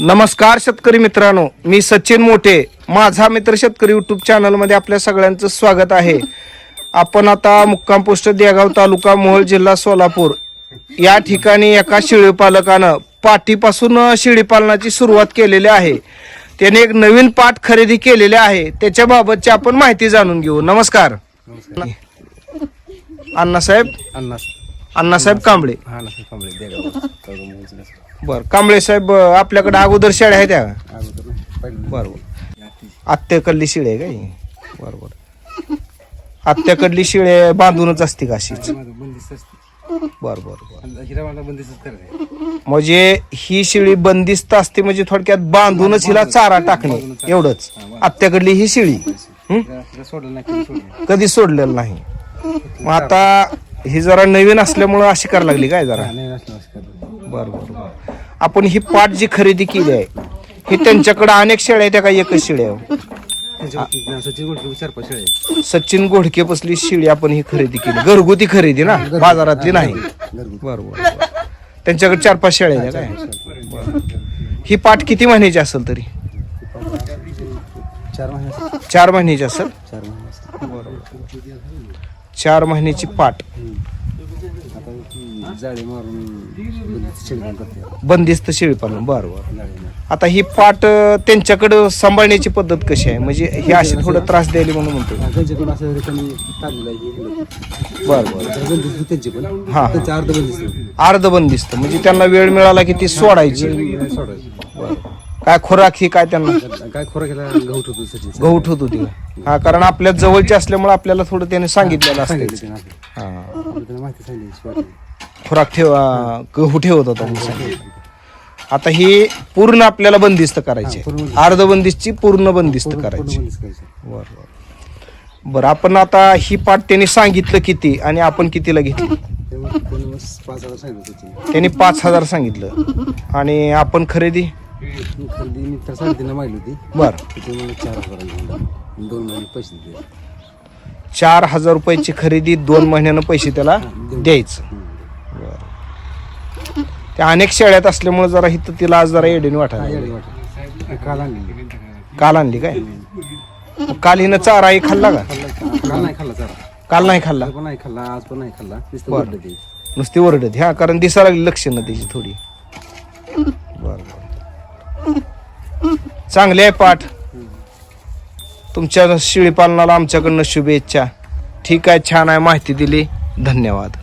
नमस्कार शेतकरी मित्रांनो मी सचिन मोठे. माझा मित्र शेतकरी युट्यूब चॅनलमध्ये आपल्या सगळ्यांचं स्वागत आहे. आपण आता मुक्काम पोस्ट देगाव तालुका मोहोळ जिल्हा सोलापूर. या ठिकाणी एका शेळीपालकानं पाठीपासून शेळीपालनाची सुरुवात केलेली आहे. त्याने एक नवीन पाठ खरेदी केलेले आहे. त्याच्याबाबतची आपण माहिती जाणून घेऊ. नमस्कार. अण्णासाहेब अन्नास अण्णासाहेब कांबळे. हा ना कांबळे. देगाव बर कांबळे साहेब आपल्याकडे अगोदर शेळ्या आहेत त्या अगोदर ना पहिलं. बरोबर. आत्याकडली शिळे आहे काय बरोबर. आत्याकडली शिळे बांधूनच असते का अशीच? माझं बंदिस्त असते. बर बर बंदिस्तच करायचं म्हणजे ही शिळी बंदिस्त असते म्हणजे थोडक्यात बांधूनच हिला चारा टाकणे. एवढंच. आत्याकडली ही शिळी? हिरा हिरा सोडलं नाही कधी सोडलं. कधी सोडलेलं नाही. मग आता ही जरा नवीन असल्यामुळं अशी करायला लागली काय जरा? बर बर बर. आपण ही पाट जी खरेदी केली आहे ही त्यांच्याकडे अनेक शेळ्या आहेत त्या का एकच शेळ्या आहे? सचिन गोडके पाच शेळे आहेत. सचिन घोडके बसली शिळी आपण ही खरेदी केली. घरगुती खरेदी ना? बाजारातली नाही. बरोबर त्यांच्याकडे चार पाच शेळ्या आहेत काय? बरं. ही पाठ किती महिन्याची असेल तरी. चार महिन्याची असेल? चार महिन्याची पाठ. जाळी मारून बंदिस्त शेळी पालन बरं बरं. आता ही पाठ अं, त्यांच्याकडं सांभाळण्याची पद्धत कशी आहे? म्हणजे हे अशी थोडं त्रास द्यायला म्हणून म्हणतो त्यांच्याकडून असं. बरं बरं. हा. त्यांचं अर्ध बंदिस्त म्हणजे त्यांना वेळ मिळाला की ती सोडायची. सोडायचं. काय खोराक ही काय त्यांना? काय खोराक गहू ठेवतो सचिन गहू ठेवत होती हा कारण आपल्या जवळचे असल्यामुळे आपल्याला थोडं त्याने सांगितलेलं असतं सांगितलं त्यानं आपल्याला. हा. आपल्याला त्यानं माहिती सांगितली शिवाय. खुराक ठेव अं, गहू ठेवत होता म्हणून सांगितलं. आता ही पूर्ण आपल्याला बंदिस्त करायची. पूर्ण. अर्ध बंदिस्तची पूर्ण बंदिस्त पूर्ण- पूर्ण करायची. बंदिस्त करायचं. बरं बरं. बरं आपण आता ही पाठ त्यांनी सांगितलं किती आणि आपण कितीला घेतली? तेव्हा कोणी मग पाच हजार सांगितलं होतं त्यांनी पाच हजार सांगितलं. आणि आपण खरेदी? खरेदी मी तर साडेतीनला मागली होती बर. तिथे मला चार हजार दोन महिने पैसे दिले चार हजार रुपयाची खरेदी दोन महिन्यानं पैसे त्याला द्यायचं. बरं. त्या अनेक शेळ्यात असल्यामुळे जरा इथं तिला आज जरा वाटायला येडे वाटत काल आणली. काल आणली काय? मग काल हिनं चाराही खाल्ला का? काल नाही खाल्ला चार. काल नाही खाल्ला? काल पण नाही खाल्ला आज पण नाही खाल्ला. नुसतं बरं. नुसती ओरडत ह्या कारण दिसायला लागली लक्षणं त्याची थोडी. चांगली आहे पाठ. तुमच्या शेळीपालनाला आमच्याकडनं शुभेच्छा. ठीक आहे छान आहे माहिती दिली. धन्यवाद.